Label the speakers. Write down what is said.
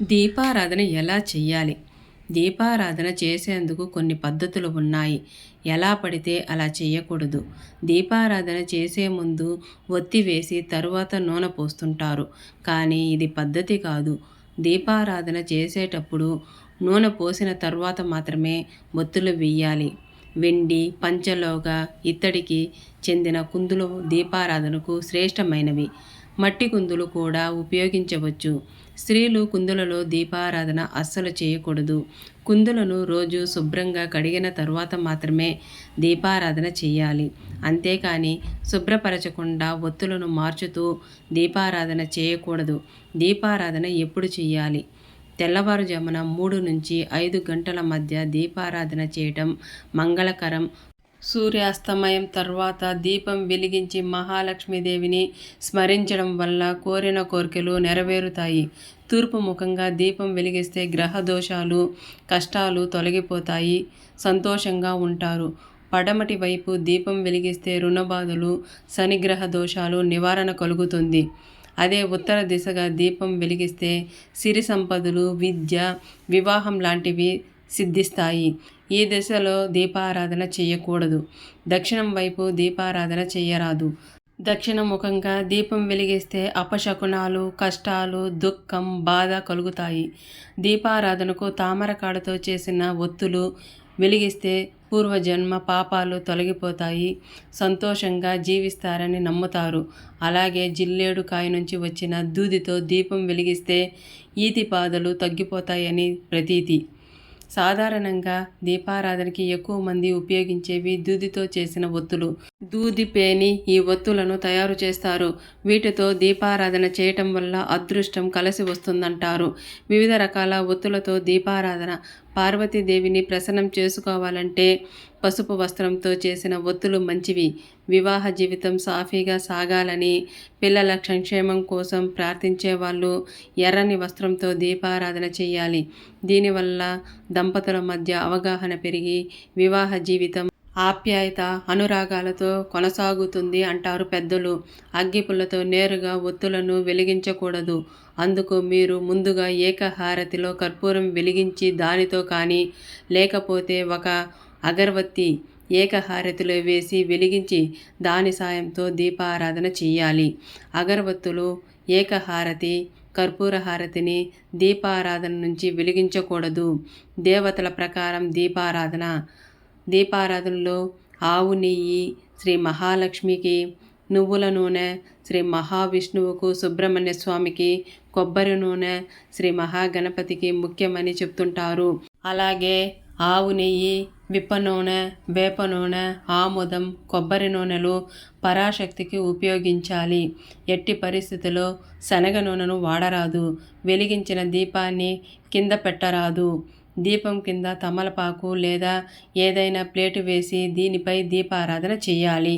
Speaker 1: దీపారాధన ఎలా చెయ్యాలి? దీపారాధన చేసేందుకు కొన్ని పద్ధతులు ఉన్నాయి. ఎలా పడితే అలా చేయకూడదు దీపారాధన చేసే ముందు ఒత్తి వేసి తరువాత నూనె పోస్తుంటారు. కానీ ఇది పద్ధతి కాదు. దీపారాధన చేసేటప్పుడు నూనె పోసిన తర్వాత మాత్రమే ఒత్తులు వెయ్యాలి. వెండి పంచలోగ ఇత్తడికి చెందిన కుందులు దీపారాధనకు శ్రేష్టమైనవి. మట్టి కుందులు కూడా ఉపయోగించవచ్చు. స్త్రీలు కుందులలో దీపారాధన అస్సలు చేయకూడదు. కుందులను రోజు శుభ్రంగా కడిగిన తరువాత మాత్రమే దీపారాధన చేయాలి. అంతేకాని శుభ్రపరచకుండా ఒత్తులను మార్చుతూ దీపారాధన చేయకూడదు. దీపారాధన ఎప్పుడు చేయాలి? తెల్లవారుజామున మూడు నుంచి ఐదు గంటల మధ్య దీపారాధన చేయటం మంగళకరం సూర్యాస్తమయం తర్వాత దీపం వెలిగించి మహాలక్ష్మీదేవిని స్మరించడం వల్ల కోరిన కోరికలు నెరవేరుతాయి. తూర్పు ముఖంగా దీపం వెలిగిస్తే గ్రహ దోషాలు కష్టాలు తొలగిపోతాయి. సంతోషంగా ఉంటారు. పడమటి వైపు దీపం వెలిగిస్తే రుణబాధలు శనిగ్రహ దోషాలు నివారణ కలుగుతుంది. అదే ఉత్తర దిశగా దీపం వెలిగిస్తే సిరి సంపదలు విద్య వివాహం లాంటివి సిద్ధిస్తాయి. ఈ దశలో దీపారాధన చేయకూడదు? దక్షిణం వైపు దీపారాధన చేయరాదు. దక్షిణముఖంగా దీపం వెలిగిస్తే అపశకునాలు కష్టాలు దుఃఖం బాధ కలుగుతాయి. దీపారాధనకు తామరకాడతో చేసిన ఒత్తులు వెలిగిస్తే పూర్వజన్మ పాపాలు తొలగిపోతాయి. సంతోషంగా జీవిస్తారని నమ్ముతారు. అలాగే జిల్లేడు కాయ నుంచి వచ్చిన దూదితో దీపం వెలిగిస్తే ఈతి తగ్గిపోతాయని ప్రతీతి. సాధారణంగా దీపారాధనకి ఎక్కువ మంది ఉపయోగించేవి దూదితో చేసిన ఒత్తులు. దూది పేని ఈ ఒత్తులను తయారు చేస్తారు. వీటితో దీపారాధన చేయటం వల్ల అదృష్టం కలిసి వస్తుందంటారు. వివిధ రకాల ఒత్తులతో దీపారాధన. పార్వతీదేవిని ప్రసన్నం చేసుకోవాలంటే పసుపు వస్త్రంతో చేసిన ఒత్తులు మంచివి. వివాహ జీవితం సాఫీగా సాగాలని పిల్లల సంక్షేమం కోసం ప్రార్థించే వాళ్ళు ఎర్రని వస్త్రంతో దీపారాధన చేయాలి. దీనివల్ల దంపతుల మధ్య అవగాహన పెరిగి వివాహ జీవితం ఆప్యాయత అనురాగాలతో కొనసాగుతుంది అంటారు పెద్దలు. అగ్గిపుల్లతో నేరుగా ఒత్తులను వెలిగించకూడదు. అందుకు మీరు ముందుగా ఏకహారతిలో కర్పూరం వెలిగించి దానితో కానీ లేకపోతే ఒక అగరవత్తి ఏకహారతిలో వేసి వెలిగించి దాని సాయంతో దీపారాధన చేయాలి అగరవత్తులు ఏకహారతి కర్పూర హారతిని దీపారాధన నుంచి వెలిగించకూడదు. దేవతల ప్రకారం దీపారాధన దీపారాధనలో ఆవు నెయ్యి శ్రీ మహాలక్ష్మికి నువ్వుల నూనె శ్రీ మహావిష్ణువుకు సుబ్రహ్మణ్య స్వామికి కొబ్బరి నూనె శ్రీ మహాగణపతికి ముఖ్యమని చెప్తుంటారు. అలాగే ఆవు నెయ్యి విప్ప నూనె వేప నూనె ఆముదం కొబ్బరి నూనెలు పరాశక్తికి ఉపయోగించాలి. ఎట్టి పరిస్థితిలో శనగ నూనెను వాడరాదు. వెలిగించిన దీపాన్ని కింద పెట్టరాదు. దీపం కింద తమలపాకు లేదా ఏదైనా ప్లేటు వేసి దీనిపై దీపారాధన చేయాలి.